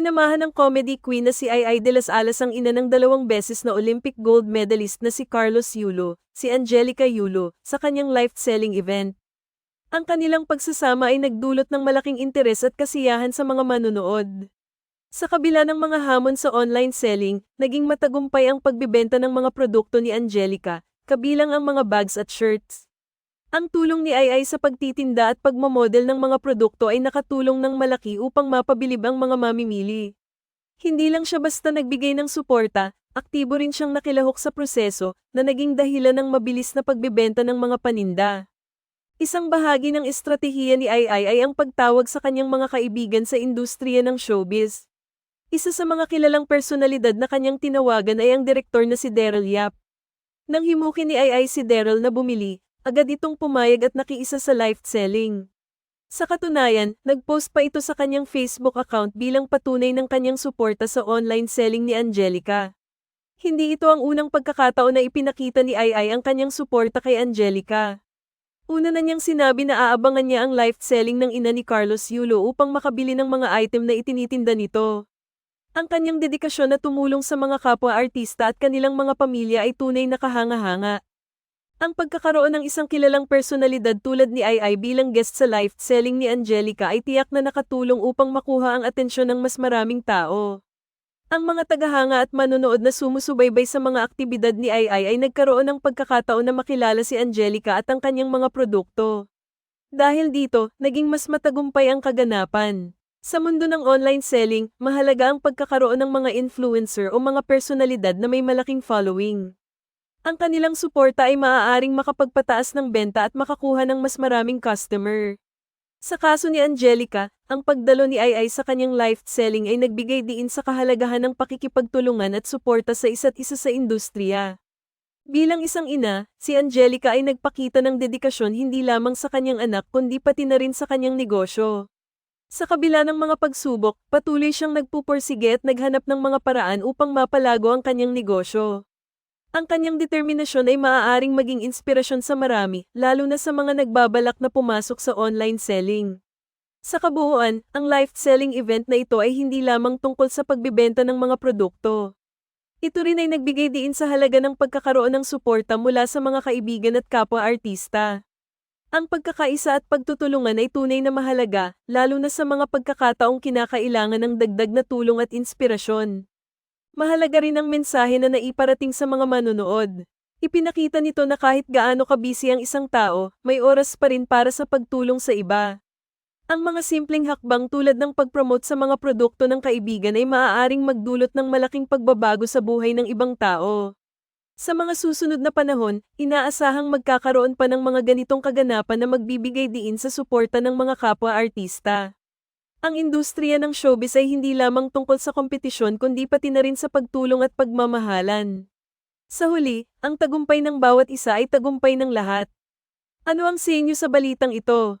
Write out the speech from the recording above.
Sinamahan ng comedy queen na si Ai de las Alas ang ina ng dalawang beses na Olympic gold medalist na si Carlos Yulo, si Angelica Yulo, sa kanyang life-selling event. Ang kanilang pagsasama ay nagdulot ng malaking interes at kasiyahan sa mga manunood. Sa kabila ng mga hamon sa online selling, naging matagumpay ang pagbibenta ng mga produkto ni Angelica, kabilang ang mga bags at shirts. Ang tulong ni Ai sa pagtitinda at pagmamodel ng mga produkto ay nakatulong ng malaki upang mapabilib ang mga mamimili. Hindi lang siya basta nagbigay ng suporta, aktibo rin siyang nakilahok sa proseso na naging dahilan ng mabilis na pagbibenta ng mga paninda. Isang bahagi ng estratehiya ni Ai ay ang pagtawag sa kanyang mga kaibigan sa industriya ng showbiz. Isa sa mga kilalang personalidad na kanyang tinawagan ay ang direktor na si Daryl Yap. Nang himukin ni Ai si Daryl na bumili, agad itong pumayag at nakiisa sa live selling. Sa katunayan, nagpost pa ito sa kanyang Facebook account bilang patunay ng kanyang suporta sa online selling ni Angelica. Hindi ito ang unang pagkakataon na ipinakita ni Ai ang kanyang suporta kay Angelica. Una na niyang sinabi na aabangan niya ang live selling ng ina ni Carlos Yulo upang makabili ng mga item na itinitinda nito. Ang kanyang dedikasyon na tumulong sa mga kapwa-artista at kanilang mga pamilya ay tunay na kahanga-hanga. Ang pagkakaroon ng isang kilalang personalidad tulad ni Ai bilang guest sa live selling ni Angelica ay tiyak na nakatulong upang makuha ang atensyon ng mas maraming tao. Ang mga tagahanga at manonood na sumusubaybay sa mga aktibidad ni Ai ay nagkaroon ng pagkakataon na makilala si Angelica at ang kanyang mga produkto. Dahil dito, naging mas matagumpay ang kaganapan. Sa mundo ng online selling, mahalaga ang pagkakaroon ng mga influencer o mga personalidad na may malaking following. Ang kanilang suporta ay maaaring makapagpataas ng benta at makakuha ng mas maraming customer. Sa kaso ni Angelica, ang pagdalo ni Ai sa kanyang live selling ay nagbigay diin sa kahalagahan ng pakikipagtulungan at suporta sa isa't isa sa industriya. Bilang isang ina, si Angelica ay nagpakita ng dedikasyon hindi lamang sa kanyang anak kundi pati na rin sa kanyang negosyo. Sa kabila ng mga pagsubok, patuloy siyang nagpupursige at naghanap ng mga paraan upang mapalago ang kanyang negosyo. Ang kanyang determinasyon ay maaaring maging inspirasyon sa marami, lalo na sa mga nagbabalak na pumasok sa online selling. Sa kabuuan, ang live selling event na ito ay hindi lamang tungkol sa pagbibenta ng mga produkto. Ito rin ay nagbigay diin sa halaga ng pagkakaroon ng suporta mula sa mga kaibigan at kapwa-artista. Ang pagkakaisa at pagtutulungan ay tunay na mahalaga, lalo na sa mga pagkakataong kinakailangan ng dagdag na tulong at inspirasyon. Mahalaga rin ang mensahe na naiparating sa mga manunood. Ipinakita nito na kahit gaano kabisi ang isang tao, may oras pa rin para sa pagtulong sa iba. Ang mga simpleng hakbang tulad ng pag-promote sa mga produkto ng kaibigan ay maaaring magdulot ng malaking pagbabago sa buhay ng ibang tao. Sa mga susunod na panahon, inaasahang magkakaroon pa ng mga ganitong kaganapan na magbibigay diin sa suporta ng mga kapwa-artista. Ang industriya ng showbiz ay hindi lamang tungkol sa kompetisyon kundi pati na rin sa pagtulong at pagmamahalan. Sa huli, ang tagumpay ng bawat isa ay tagumpay ng lahat. Ano ang sinyo sa balitang ito?